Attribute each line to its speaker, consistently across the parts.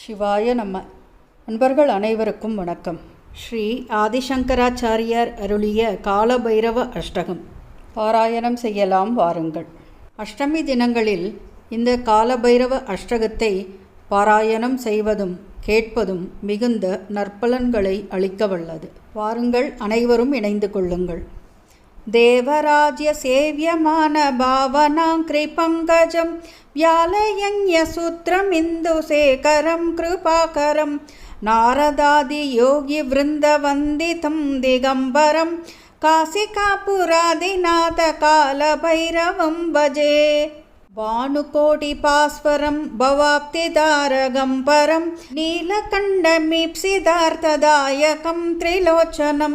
Speaker 1: சிவாய நம்ம அன்பர்கள் அனைவருக்கும் வணக்கம். ஸ்ரீ ஆதிசங்கராச்சாரியார் அருளிய காலபைரவ அஷ்டகம். பாராயணம் செய்யலாம் வாருங்கள். அஷ்டமி தினங்களில் இந்த காலபைரவ அஷ்டகத்தை பாராயணம் செய்வதும் கேட்பதும் மிகுந்த நற்பலன்களை அளிக்க வல்லது. வாருங்கள் அனைவரும் இணைந்து கொள்ளுங்கள். देवराज्य सेव्यमानभावनाङ्कृपङ्कजं व्यालयन्यसूत्रमिन्दुशेखरं कृपाकरं नारदादियोगिवृन्दवन्दितं दिगम्बरं काशिकापुरादिनाथकालभैरवं भजे। भानुकोटिपास्वरं भवाप्तिदारगं परं नीलकण्डमीप्सिदार्थदायकं त्रिलोचनं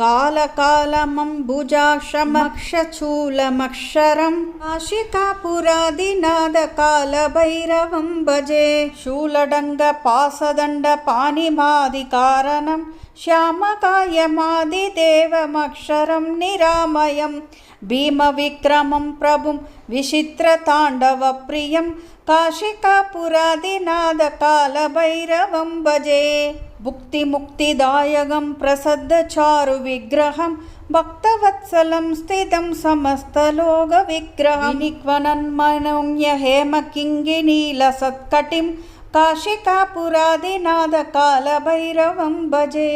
Speaker 1: कालकालमम्बुजाक्षमक्षचूलमक्षरं काशिकापुरादिनादकालभैरवं भजे शूलडङ्गपासदण्डपानिमादिकारणं श्यामकायमादिदेवमक्षरं निरामयं भीमविक्रमं प्रभुं विचित्रताण्डवप्रियं काशिकापुरादिनादकालभैरवं भजे भुक्तिमुक्तिदायकं प्रसद्धचारुविग्रहं भक्तवत्सलं स्थितं समस्तलोकविग्रहं निक्वनन्मनोम्य हेमकिङ्गिनीलसत्कटिं काशिकापुरादिनादकालभैरवं भजे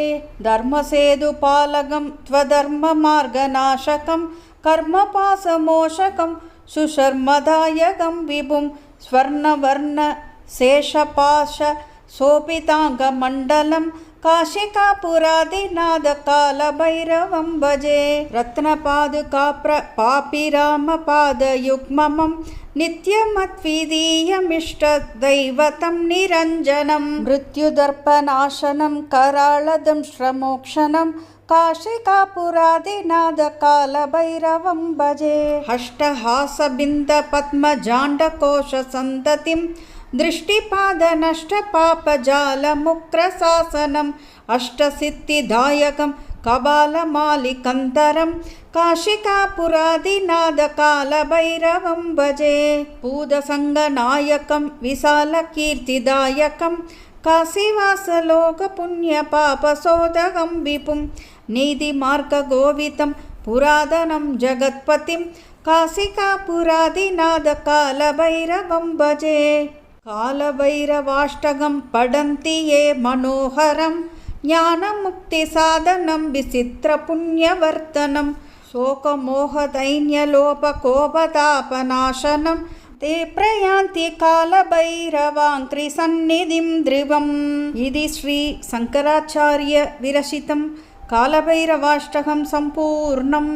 Speaker 1: धर्मसेतुपालकं त्वधर्ममार्गनाशकं कर्मपासमोषकं सुशर्मदायकं विभुं स्वर्णवर्णशेषपाश सोपिताङ्गमण्डलं काशिकापुरादिनादकालभैरवं भजे रत्नपादुकाप्र पापिरामपादयुग्ममं नित्यमद्विधीयमिष्टदैवतं निरञ्जनं मृत्युदर्पनाशनं कराळदंश्रमोक्षणं काशिकापुरादिनादकालभैरवं भजे हष्टहासबिन्दपद्मजाण्डकोशसन्ततिं दृष्टिपादनष्टपापजालमुक्रशासनम् अष्टसिद्धिदायकं कबालमालिकन्तरं काशिकापुरादिनादकालभैरवं भजे पूदसङ्गनायकं विशालकीर्तिदायकं काशीवासलोकपुण्यपापसोदकं विपुं नीतिमार्गगोवितं पुरातनं जगत्पतिं काशिकापुरादिनादकालभैरवं भजे कालभैरवाष्टकं पठन्ति ये मनोहरं ज्ञानमुक्तिसाधनं विचित्रपुण्यवर्तनं शोकमोहदैन्यलोपकोपतापनाशनं ते प्रयान्ति कालभैरवाङ्क्रिसन्निधिं ध्रुवम् इति श्रीशङ्कराचार्यविरचितं कालभैरवाष्टकं सम्पूर्णम्